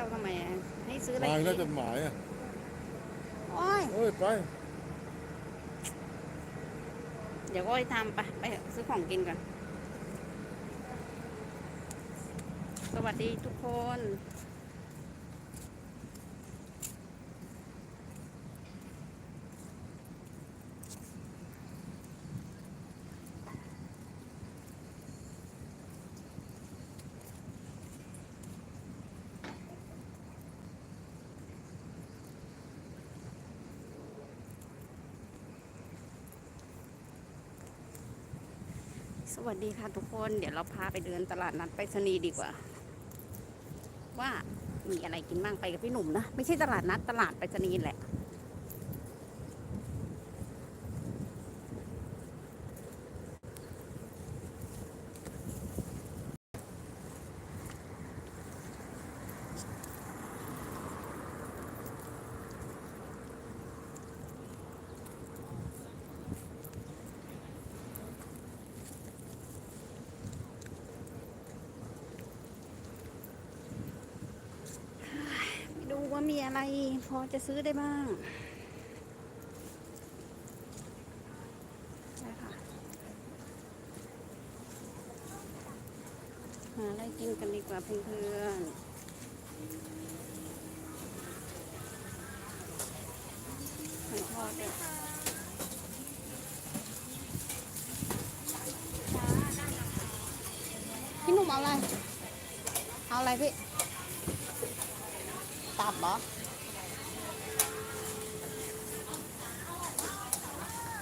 เอาทำไมอะให้ซื้ออะไรมาอีกแล้วจกินดหมายอะโอ้ย เอ้ยไป เดี๋ยวก็ไปทำไปไปซื้อของกินก่อน สวัสดีทุกคน สวัสดีค่ะทุกคน เดี๋ยวเราพาไปเดินตลาดนัดไปรษณีย์ดีกว่า ว่ามีอะไรกินบ้างไปกับพี่หนุ่มนะ ไม่ใช่ตลาดนัดตลาดไปรษณีย์แหละ ดูว่า มีอะไรพอจะซื้อได้บ้างใช่ค่ะหาอะไรกินกันดีกว่าเพื่อนๆหอยทอดด้วยพี่หนุ่มเอาอะไร เอาอะไรพี่ บอ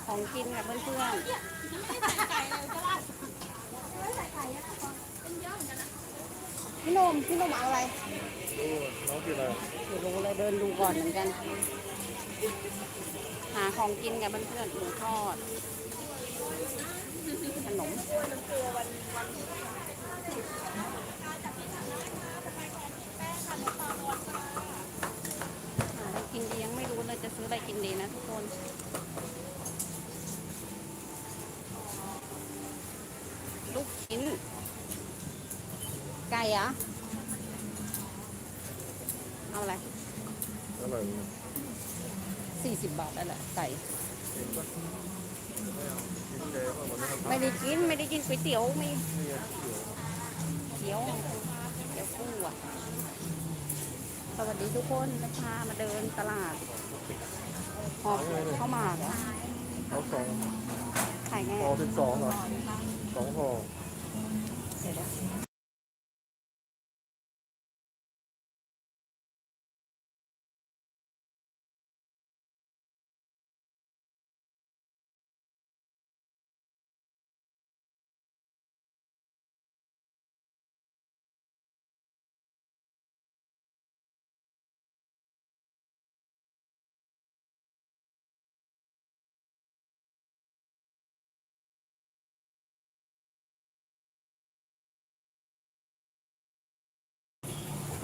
ของกินกับเพื่อนๆพี่นมพี่นมเอาอะไรดูน้องกินอะไรเดี๋ยวรู้เลยเดินดูก่อนเหมือนกัน หาของกินกับเพื่อนๆหมูทอด ขนมหาอะไร กินดียังไม่รู้เลยจะซื้ออะไรกินดีนะทุกคนลูกชิ้น ไก่เหรอะเอาอะไรอะไรเนี่ยสี่สิบบาทนั่นแหละไก่กินปะไม่เอากินเจป่ะวันนี้ทำไม่ได้กินไม่ได้กินก๋วยเตี๋ยวมีนี่ไงเดี๋ยวเตี๋ยวเตี๋ยวกุ้งอะ สวัสดีทุกคนจะพามาเดินตลาดหอบเข้ามาเหรอเอาสองขายไงห่อสิบสองเหรอสองห่อเดี๋ยว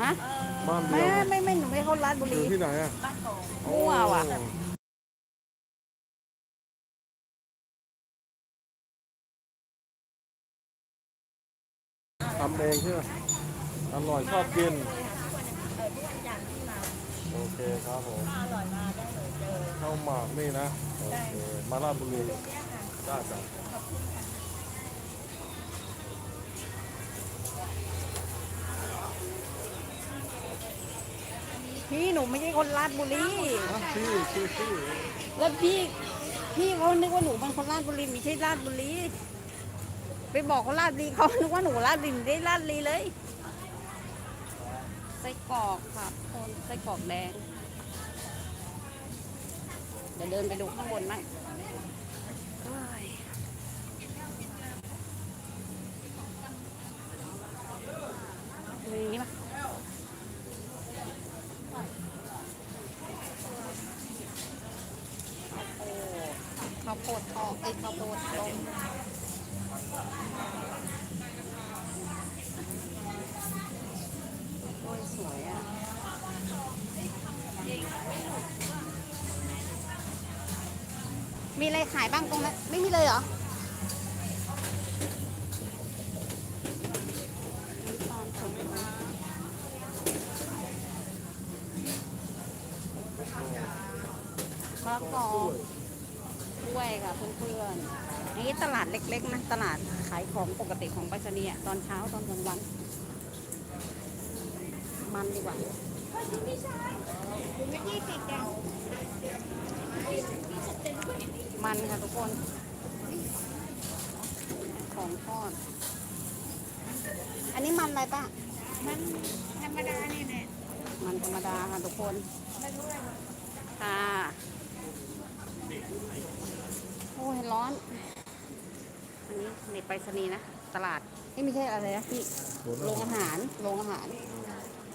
ฮะบ้านเดีไม่ยวไม่ไม่หนูไม่เข้าร้านบุอรียู่ที่ไหนอะมั่วว่ะทำเองใช่ไหมอร่อยชอบกิน โอเคครับผมอร่อยมาได้เลยเจอข้าวหมากนี่นะ โอเค มาราชบุรีได้จ้ะ พี่หนูไม่ใช่คนราชบุรีอะชื่อชื่อชื่อแล้วพี่พี่เขานึกว่าหนูเป็นคนราชบุรีไม่ใช่ราชบุรีไปบอกเขาราชบุรีเขานึกว่าหนูราชบุรีไม่ได้ราชบุรีเลยไส้กรอกค่ะคนไส้กรอกแดงเดี๋ยวเดินไปดูข้างบนมั้งเอ้ยมีนี่ปะ ขายบ้างตรงนั้นไม่มีเลยเหรอมะกอกด้วยค่ะเพื่อนๆนี่ตลาดเล็กๆนะตลาดขายของปกติของไปรษณีย์ตอนเช้าตอนกลางวัน มันดีกว่าคุณไม่ได้ติกัน นค่ะทุกคน ของทอด อันนี้มันอะไรป้ามันธรรมดาเนี่ยแหละมันธรรมดาค่ะทุกคนไม่รู้อะไรค่ะโอ้ยร้อน อันนี้ในไปรษณีย์นะ ตลาดนี่ไม่ใช่อะไรนะพี่สวนโรงอาหารโรงอาหาร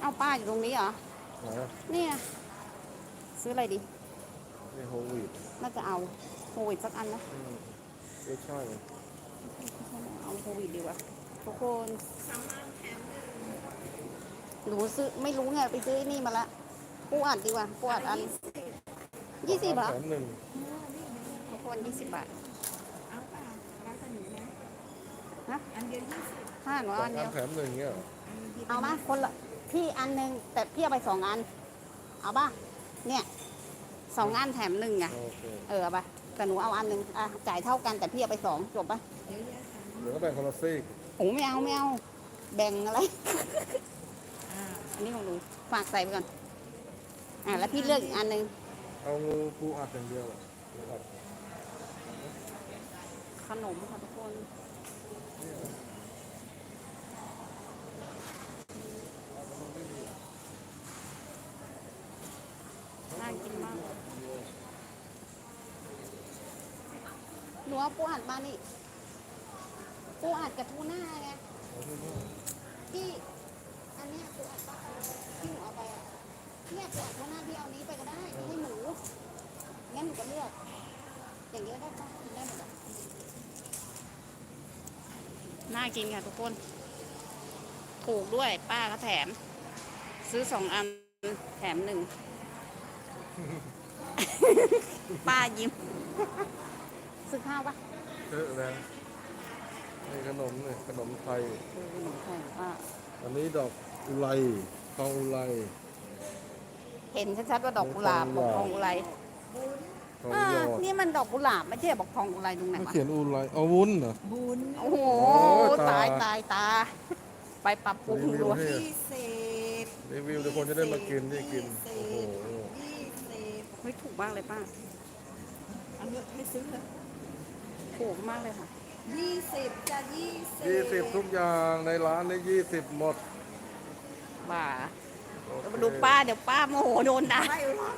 เอ้าป้าอยู่ตรงนี้เหรอไหนอะเนี่ย ซื้ออะไรดี นี่โฮวีดน่าจะเอาโควิดสักอันนะอืมไม่ใช่เอาโควิดดีกว่าทุกคนหนูซื้อไม่รู้ไงไปซื้อไอ้นี่มาละปูอัดดีกว่าปูอัดอันยี่สิบเหรอแถมหนึ่งทุกคนยี่สิบบาทเอาเปล่าร้านขนมนะฮะอันเดียวยี่สิบห้าหนูสอเอางอันอัเดีนยวแถมหนึ่งเงี้ยเหรอเอามาคนละพี่อันหนึ่งแต่พี่เอาไปสองอัน เอาป่ะเนี่ย สองอันแถมหนึ่งไงโอเคเออเอาป่ะแต่หนูเอาอันหนึ่งอะจ่ายเท่ากันแต่พี่เอาไปสองจบป่ะเดี๋ยวแยกกันเดี๋ยวก็แบ่งคนละซีกโอ้ไม่เอาไม่เอาแบ่งอะไรอ่าอันนี้ของหนูฝากใส่ไปก่อน อะแล้วพี่เลือกอีกอันหนึ่งเอาปูอัดอย่างเดียวอะปูอัดขนมค่ะทุกคนน่ากินมาก หนูเอา ปูอัดมานี่ปูอัดกับทูน่าไงพี่อันเนี้ยปูอัดปลาที่หนูเอาไปอะเนี่ยปูอัดทูน่าพี่เอานี้ไปก็ได้ให้หนูงั้นหนูก็เลือกอย่างเงี้ยได้ปะกินได้หมดอะน่ากินค่ะทุกคน ถูกด้วยป้าก็แถม ซื้อสองอันแถมหนึ่ง ป้ายิ้ม ซื้อข้าวปะเยอะนะนี่ขนมนี่ขนมไทยเออขนมไทยป้าอันนี้ดอกอุไรทองอุไร เห็นชัดๆว่าดอกกุหลาบบอกทองอุไรทองอ่ายอดนี่มันดอกกุหลาบไม่ใช่บอกทองอุไรตรงไหนไม่วะเขียนอุไรเอาวุ้นเหรอ บุญโอ้โหโอ้ตาตายตายตา ไปปรับปรุงรีวิดูวให้ยี่สิบรีวิวเดี๋ยวคนจะได้มากินนี่กิน โอ้โหยี่สิบเฮ้ยถูกมากเลยป้าเอาเงินให้ซื้อเลย ถูกมากเลยค่ะ ยี่สิบจะยี่สิบยี่สิบทุกอย่างในร้านนี่ยี่สิบหมดบ่าโอเคมาดูป้าเดี๋ยวป้าโมโหโดนด่าไม่หรอก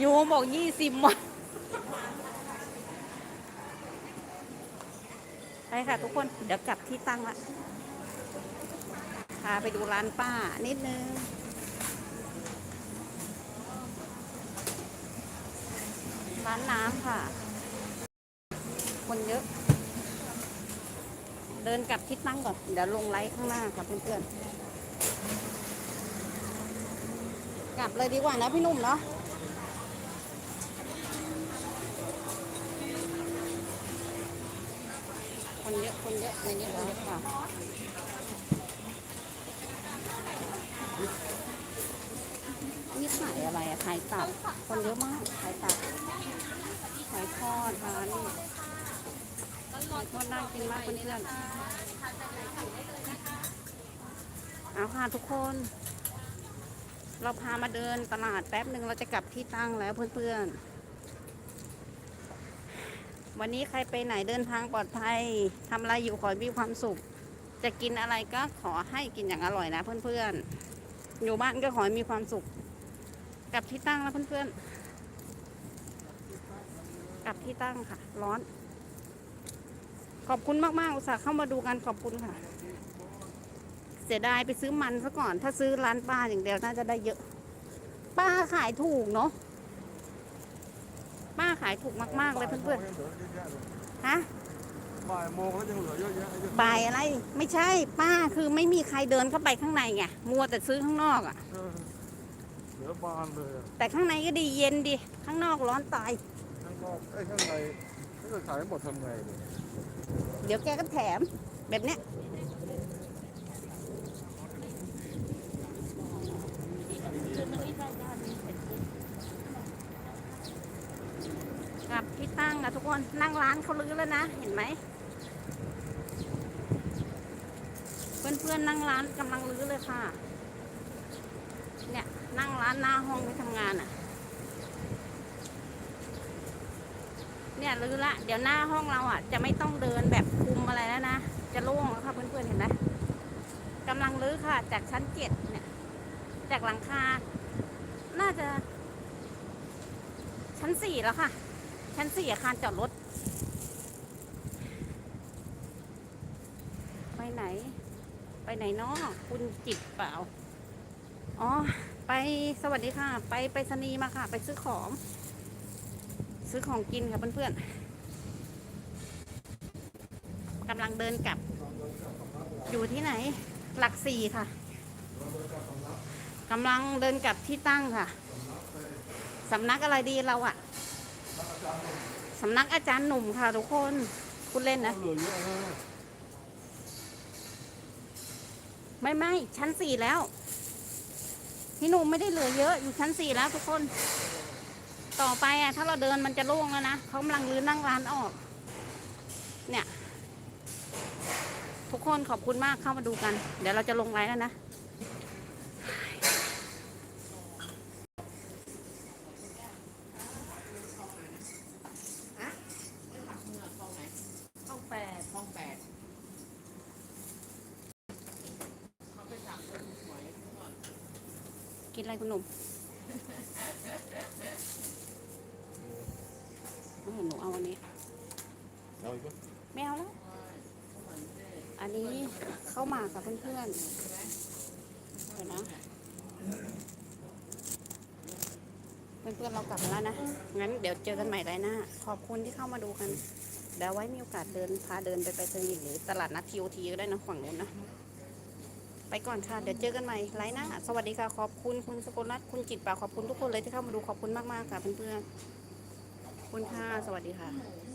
อยู่ๆบอกยี่สิบหมดไปค่ะทุกคนเดี๋ยวกลับที่ตั้งละพาไปดูร้านป้านิดนึง ร้านน้ำค่ะ คนเยอะ เดินกลับที่ตั้งก่อน เดี๋ยวลงไลฟ์ข้างหน้าค่ะเพื่อนๆ กลับเลยดีกว่านะพี่นุ่มเนาะคนเยอะคนเยอะในนี้คนเยอะค่ะนี่ขายอะไรอะขายตับ คนเยอะมากขายตับขายทอดค่ะนี่ ทอดน่ากินมากเพื่อนๆเอาค่ะทุกคน เราพามาเดินตลาดแป๊บหนึ่งเราจะกลับที่ตั้งแล้วเพื่อนๆ วันนี้ใครไปไหนเดินทางปลอดภัยทำอะไรอยู่ขอให้มีความสุข จะกินอะไรก็ขอให้กินอย่างอร่อยนะเพื่อนๆ อยู่บ้านก็ขอให้มีความสุข กลับที่ตั้งแล้วเพื่อนๆ กลับที่ตั้งค่ะ ร้อน ขอบคุณมากๆอุตส่าห์เข้ามาดูกันขอบคุณค่ะ เสียดายไปซื้อมันซะก่อน ถ้าซื้อร้านป้าอย่างเดียวน่าจะได้เยอะ ป้าขายถูกเนาะป้าขายถูกมากๆเลยเพื่อนๆฮะบ่ายโมงแล้วยังเหลือเยอะแยะเยอะบ่ายอะไร ไม่ใช่ป้าคือไม่มีใครเดินเข้าไปข้างในไงมัวแต่ซื้อข้างนอกอะ่ะเออเหลือบานเลยอะแต่ข้างในก็ดีเย็นดีข้างนอกร้อนตายข้างนอกไอ้ยข้างในถ้าเกิดขายไม่หมดทำไงเนี่ย เดี๋ยวแกก็แถมแบบเนี้ยกับที่ตั้งอะทุกคนนั่งร้านเขาลื้อแล้วนะ เห็นไหม เพื่อนๆนั่งร้านกำลังลื้อเลยค่ะ เนี่ยนั่งร้านหน้าห้องที่ทำงานอะ เนี่ยลื้อละ เดี๋ยวหน้าห้องเราอะ จะไม่ต้องเดินแบบคุมอะไรแล้วนะ จะโล่งแล้วค่ะเพื่อนๆเห็นไหมกำลังลื้อค่ะ จากชั้นเจ็ดเนี่ย จากหลังคา น่าจะ ชั้นสี่แล้วค่ะ ชั้นสี่อาคารจอดรถ ไปไหน ไปไหนเนาะคุณจิตเปล่า อ๋อ ไปสวัสดีค่ะ ไปไปสนีมาค่ะ ไปซื้อของ ซื้อของกินค่ะเพื่อนๆกำลังเดินกลับ อยู่ที่ไหน หลักสี่ค่ะกำลังเดินกลับที่ตั้งค่ะสำนักอะไรดีเราอะสำนักอาจารย์หนุ่มค่ะทุกคนคุณเล่นนะ ไม่ไม่ชั้นสี่แล้ว พี่หนุ่มไม่ได้เหลือเยอะอยู่ชั้นสี่แล้วทุกคน ต่อไปอะถ้าเราเดินมันจะโล่งแล้วนะเขากำลังรื้อนั่งร้านออก เนี่ย ทุกคนขอบคุณมากเข้ามาดูกัน เดี๋ยวเราจะลงไลน์แล้วนะห้องแปดห้องแปดกินอะไรคุณหนุ่ม ไม่เห็นหนูเอาอันนี้ เอาอีกปะไม่เอาแล้ว อันนี้เข้ามากับเพื่อนๆเดี๋ยวนะ เพื่อนๆเรากลับมาแล้วนะ งั้นเดี๋ยวเจอกันใหม่ไรหน้า ขอบคุณที่เข้ามาดูกัน เดี๋ยวไว้มีโอกาสเดินพาเดินไปไปสนีย์หรือตลาดนัดทีโอทีก็ได้นะฝั่งนู้นนะ ไปก่อนค่ะ เดี๋ยวเจอกันใหม่ไรหน้า สวัสดีค่ะ ขอบคุณคุณสกลรัตน์คุณจิตป่าขอบคุณทุกคนเลยที่เข้ามาดูขอบคุณมากๆค่ะเพื่อนๆขอบ คุณค่ะ สวัสดีค่ะ